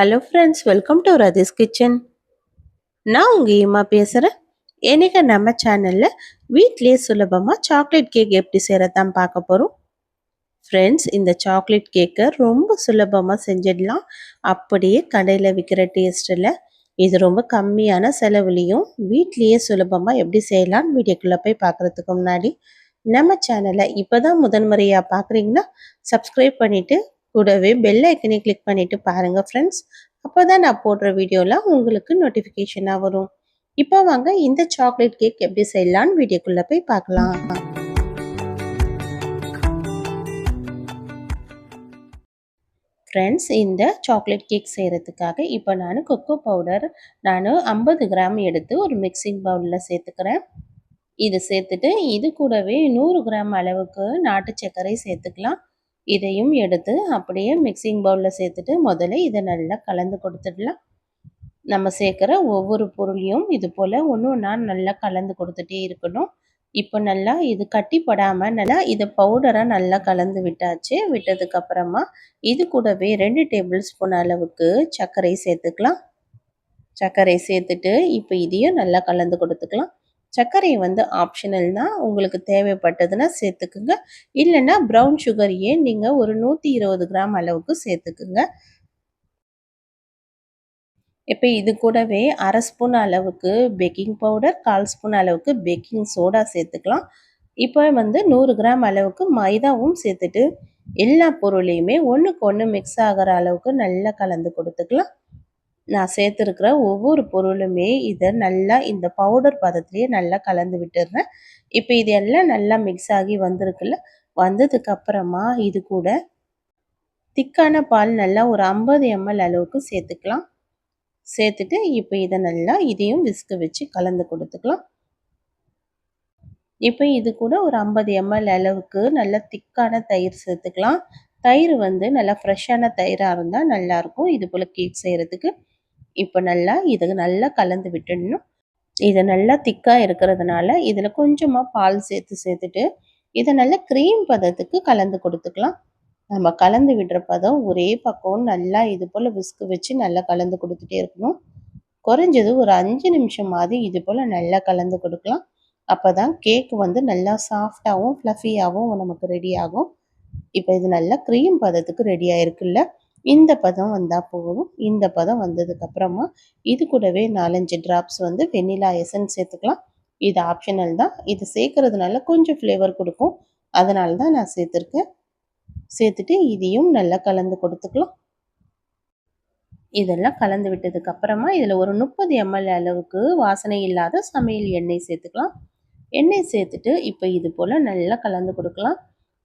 Hello friends welcome to Rathi's kitchen நான் உங்கள் ஈமா பேசுகிறேன் எனக்கு நம்ம சேனலில் வீட்லேயே சுலபமாக சாக்லேட் கேக் எப்படி செய்கிறதான் பார்க்க போகிறோம் ஃப்ரெண்ட்ஸ் இந்த சாக்லேட் கேக்கை ரொம்ப சுலபமாக செஞ்சிடலாம். அப்படியே கடையில் விற்கிற டேஸ்ட்டில் இது ரொம்ப கம்மியான செலவுலேயும் வீட்லேயே சுலபமாக எப்படி செய்யலாம்னு வீடியோக்குள்ளே போய் பார்க்குறதுக்கு முன்னாடி நம்ம சேனலை இப்போ தான் முதன்முறையாக பார்க்குறீங்கன்னா சப்ஸ்கிரைப் பண்ணிவிட்டு கூடவே பெல் ஐக்கனை கிளிக் பண்ணிவிட்டு பாருங்கள் ஃப்ரெண்ட்ஸ் அப்போ தான் நான் போடுற வீடியோலாம் உங்களுக்கு நோட்டிஃபிகேஷனாக வரும். இப்போ வாங்க இந்த சாக்லேட் கேக் எப்படி செய்யலான்னு வீடியோக்குள்ளே போய் பார்க்கலாம். ஃப்ரெண்ட்ஸ் இந்த சாக்லேட் கேக் செய்கிறதுக்காக இப்போ நான் கொக்கோ பவுடர் நான் ஐம்பது கிராம் எடுத்து ஒரு மிக்சிங் பவுலில் சேர்த்துக்கிறேன். இது சேர்த்துட்டு இது கூடவே நூறு கிராம் அளவுக்கு நாட்டு சர்க்கரை சேர்த்துக்கலாம். இதையும் எடுத்து அப்படியே மிக்சிங் பவுலில் சேர்த்துட்டு முதல்ல இதை நல்லா கலந்து கொடுத்துடலாம். நம்ம சேர்க்குற ஒவ்வொரு பொருளையும் இது போல் ஒன்று ஒன்றா நல்லா கலந்து கொடுத்துட்டே இருக்கணும். இப்போ நல்லா இது கட்டிப்படாமல் நல்லா இதை பவுடராக நல்லா கலந்து விட்டாச்சு. விட்டதுக்கப்புறமா இது கூடவே ரெண்டு டேபிள் ஸ்பூன் அளவுக்கு சர்க்கரை சேர்த்துக்கலாம். சர்க்கரை சேர்த்துட்டு இப்போ இதையும் நல்லா கலந்து கொடுத்துக்கலாம். சர்க்கரை வந்து ஆப்ஷனல் தான் உங்களுக்கு தேவைப்பட்டதுன்னா சேர்த்துக்குங்க. இல்லைன்னா ப்ரௌன் சுகரையே நீங்கள் ஒரு நூற்றி இருபது கிராம் அளவுக்கு சேர்த்துக்குங்க. இப்போ இது கூடவே அரை ஸ்பூன் அளவுக்கு பேக்கிங் பவுடர் கால் ஸ்பூன் அளவுக்கு பேக்கிங் சோடா சேர்த்துக்கலாம். இப்போ வந்து நூறு கிராம் அளவுக்கு மைதாவும் சேர்த்துட்டு எல்லா பொருளையுமே ஒன்றுக்கு ஒன்று மிக்ஸ் ஆகிற அளவுக்கு நல்லா கலந்து கொடுத்துக்கலாம். நான் சேர்த்துருக்கிற ஒவ்வொரு பொருளுமே இதை நல்லா இந்த பவுடர் பதத்துலேயே நல்லா கலந்து விட்டுடுறேன். இப்போ இது எல்லாம் நல்லா மிக்ஸ் ஆகி வந்திருக்குல்ல வந்ததுக்கப்புறமா இது கூட திக்கான பால் நல்லா ஒரு ஐம்பது எம்எல் அளவுக்கு சேர்த்துக்கலாம். சேர்த்துட்டு இப்போ இதை நல்லா இதையும் விஸ்கு வச்சு கலந்து கொடுத்துக்கலாம். இப்போ இது கூட ஒரு ஐம்பது எம்எல் அளவுக்கு நல்லா திக்கான தயிர் சேர்த்துக்கலாம். தயிர் வந்து நல்லா ஃப்ரெஷ்ஷான தயிராக இருந்தால் நல்லாயிருக்கும் இது போல் கேக் செய்கிறதுக்கு இப்போ நல்லா இது நல்லா கலந்து விட்டுடணும். இது நல்லா திக்காக இருக்கிறதுனால இதில் கொஞ்சமாக பால் சேர்த்து சேர்த்துட்டு இதை நல்லா க்ரீம் பதத்துக்கு கலந்து கொடுத்துக்கலாம். நம்ம கலந்து விடுற பதம் ஒரே பக்கம் நல்லா இது போல் விஸ்கு வச்சு நல்லா கலந்து கொடுத்துட்டே இருக்கணும். குறைஞ்சது ஒரு அஞ்சு நிமிஷமாவது இது போல் நல்லா கலந்து கொடுக்கலாம். அப்போ தான் கேக் வந்து நல்லா சாஃப்டாகவும் ஃப்ளஃபியாகவும் நமக்கு ரெடி ஆகும். இப்போ இது நல்லா க்ரீம் பதத்துக்கு ரெடி ஆயிருக்குல்ல? இந்த பதம் வந்தால் போதும். இந்த பதம் வந்ததுக்கப்புறமா இது கூடவே நாலஞ்சு ட்ராப்ஸ் வந்து வெண்ணிலா எசன்ஸ் சேர்த்துக்கலாம். இது ஆப்ஷனல் தான். இது சேர்க்கறதுனால கொஞ்சம் ஃப்ளேவர் கொடுக்கும். அதனால தான் நான் சேர்த்துருக்கேன். சேர்த்துட்டு இதையும் நல்லா கலந்து கொடுத்துக்கலாம். இதெல்லாம் கலந்து விட்டதுக்கு அப்புறமா இதில் ஒரு முப்பது எம்எல் அளவுக்கு வாசனை இல்லாத சமையல் எண்ணெய் சேர்த்துக்கலாம். எண்ணெய் சேர்த்துட்டு இப்போ இது போல் நல்லா கலந்து கொடுக்கலாம்.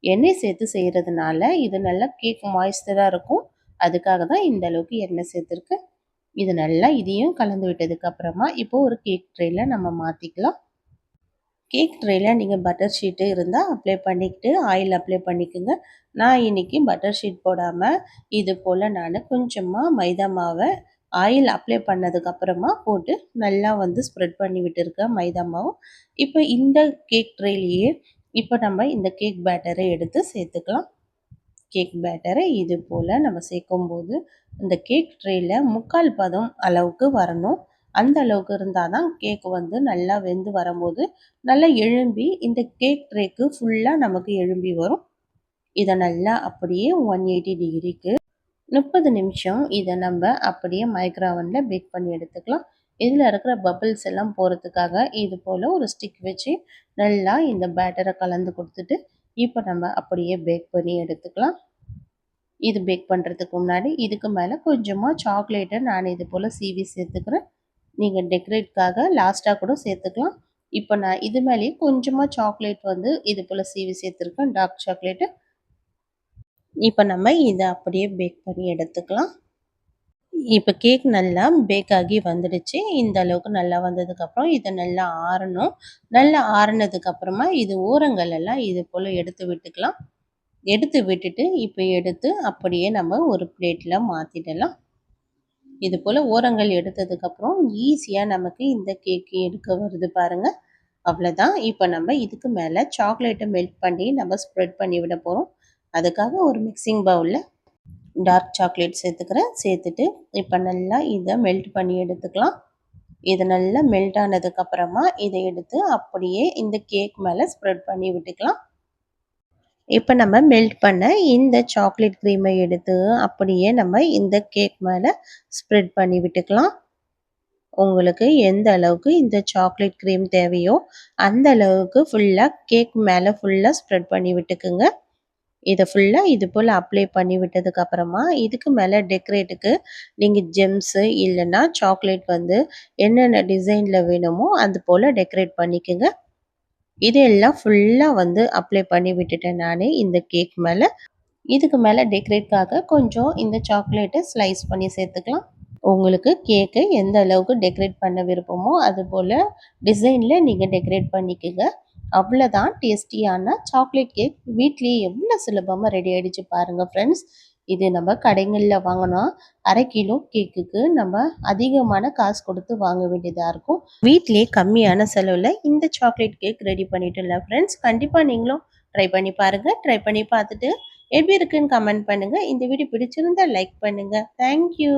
எண்ணெய் சேர்த்து செய்கிறதுனால இது நல்லா கேக் மாய்ஸ்டராக இருக்கும். அதுக்காக தான் இந்த அளவுக்கு எண்ணெய் சேர்த்துருக்கு. இது நல்லா இதையும் கலந்து விட்டதுக்கு அப்புறமா இப்போ ஒரு கேக் ட்ரேயில் நம்ம மாற்றிக்கலாம் கேக் ட்ரேயில் நீங்கள் பட்டர் ஷீட்டு இருந்தால் அப்ளை பண்ணிக்கிட்டு ஆயில் அப்ளை பண்ணிக்கோங்க. நான் இன்றைக்கி பட்டர் ஷீட் போடாமல் இது போல் நான் கொஞ்சமாக மைதா மாவை ஆயில் அப்ளை பண்ணதுக்கப்புறமா போட்டு நல்லா வந்து ஸ்ப்ரெட் பண்ணி விட்டுருக்கேன் மைதா மாவும் இப்போ இந்த கேக் ட்ரேலேயே இப்போ நம்ம இந்த கேக் பேட்டரை எடுத்து சேர்த்துக்கலாம். கேக் பேட்டரை இது போல் நம்ம சேர்க்கும்போது இந்த கேக் ட்ரேயில் முக்கால் பதம் அளவுக்கு வரணும். அந்த அளவுக்கு இருந்தால் தான் கேக் வந்து நல்லா வெந்து வரும்போது நல்லா எழும்பி இந்த கேக் ட்ரேக்கு ஃபுல்லாக நமக்கு எழும்பி வரும். இதை நல்லா அப்படியே ஒன் எயிட்டி டிகிரிக்கு முப்பது நிமிஷம் இதை நம்ம அப்படியே மைக்ரோவனில் பேக் பண்ணி எடுத்துக்கலாம். இதில் இருக்கிற பபிள்ஸ் எல்லாம் போகிறதுக்காக இது போல் ஒரு ஸ்டிக் வச்சு நல்லா இந்த பேட்டரை கலந்து கொடுத்துட்டு இப்போ நம்ம அப்படியே பேக் பண்ணி எடுத்துக்கலாம். இது பேக் பண்ணுறதுக்கு முன்னாடி இதுக்கு மேலே கொஞ்சமாக சாக்லேட்டை நான் இது போல் சீவி சேர்த்துக்கிறேன். நீங்கள் டெக்கரேட்காக லாஸ்ட்டாக கூட சேர்த்துக்கலாம். இப்போ நான் இது மேலேயே கொஞ்சமாக சாக்லேட் வந்து இது போல் சீவி சேர்த்துருக்கேன் டார்க் சாக்லேட்டு இப்போ நம்ம இதை அப்படியே பேக் பண்ணி எடுத்துக்கலாம். இப்போ கேக் நல்லா பேக் ஆகி வந்துடுச்சு. இந்த அளவுக்கு நல்லா வந்ததுக்கப்புறம் இதை நல்லா ஆறணும். நல்லா ஆறுனதுக்கப்புறமா இது ஓரங்கள் எல்லாம் இது போல் எடுத்து விட்டுக்கலாம். எடுத்து விட்டுட்டு இப்போ எடுத்து அப்படியே நம்ம ஒரு பிளேட்டில் மாற்றிடலாம் இது போல் ஓரங்கள் எடுத்ததுக்கப்புறம் ஈஸியாக நமக்கு இந்த கேக்கு எடுக்க வருது பாருங்கள் அவ்வளோதான் இப்போ நம்ம இதுக்கு மேலே சாக்லேட்டை மெல்ட் பண்ணி நம்ம ஸ்ப்ரெட் பண்ணி விட போகிறோம் அதுக்காக ஒரு மிக்சிங் பவுலில் டார்க் சாக்லேட் சேர்த்துக்கிறேன். சேர்த்துட்டு இப்போ நல்லா இதை மெல்ட் பண்ணி எடுத்துக்கலாம். இது நல்லா மெல்ட் ஆனதுக்கப்புறமா இதை எடுத்து அப்படியே இந்த கேக் மேலே ஸ்ப்ரெட் பண்ணி விட்டுக்கலாம். இப்போ நம்ம மெல்ட் பண்ண இந்த சாக்லேட் க்ரீமை எடுத்து அப்படியே நம்ம இந்த கேக் மேலே ஸ்ப்ரெட் பண்ணி விட்டுக்கலாம். உங்களுக்கு எந்த அளவுக்கு இந்த சாக்லேட் க்ரீம் தேவையோ அந்த அளவுக்கு ஃபுல்லாக கேக் மேலே ஃபுல்லாக ஸ்ப்ரெட் பண்ணி விட்டுக்குங்க. இதை ஃபுல்லாக இது போல் அப்ளை பண்ணி விட்டதுக்கப்புறமா இதுக்கு மேலே டெக்கரேட்டுக்கு நீங்கள் ஜெம்ஸு இல்லைன்னா சாக்லேட் வந்து என்னென்ன டிசைனில் வேணுமோ அது போல் டெக்கரேட் பண்ணிக்கோங்க. இதையெல்லாம் ஃபுல்லாக வந்து அப்ளை பண்ணி விட்டுட்டேன் நான் இந்த கேக் மேலே. இதுக்கு மேலே டெக்கரேட்காக கொஞ்சம் இந்த சாக்லேட்டை ஸ்லைஸ் பண்ணி சேர்த்துக்கலாம். உங்களுக்கு கேக்கை எந்த அளவுக்கு டெக்கரேட் பண்ண விருப்பமோ அது போல் டிசைனில் நீங்கள் டெக்கரேட் பண்ணிக்கோங்க. அவ்வளோதான் டேஸ்டியான சாக்லேட் கேக் வீட்லேயே எவ்வளோ சுலபமாக ரெடி ஆகிடுச்சு பாருங்கள் ஃப்ரெண்ட்ஸ் இது நம்ம கடைகளில் வாங்கினா அரை கிலோ கேக்குக்கு நம்ம அதிகமான காசு கொடுத்து வாங்க வேண்டியதாக இருக்கும். வீட்லேயே கம்மியான செலவில் இந்த சாக்லேட் கேக் ரெடி பண்ணிட்டுல ஃப்ரெண்ட்ஸ் கண்டிப்பாக நீங்களும் ட்ரை பண்ணி பாருங்கள் ட்ரை பண்ணி பார்த்துட்டு எப்படி இருக்குன்னு கமெண்ட் பண்ணுங்கள் இந்த வீடியோ பிடிச்சிருந்தா லைக் பண்ணுங்கள் தேங்க்யூ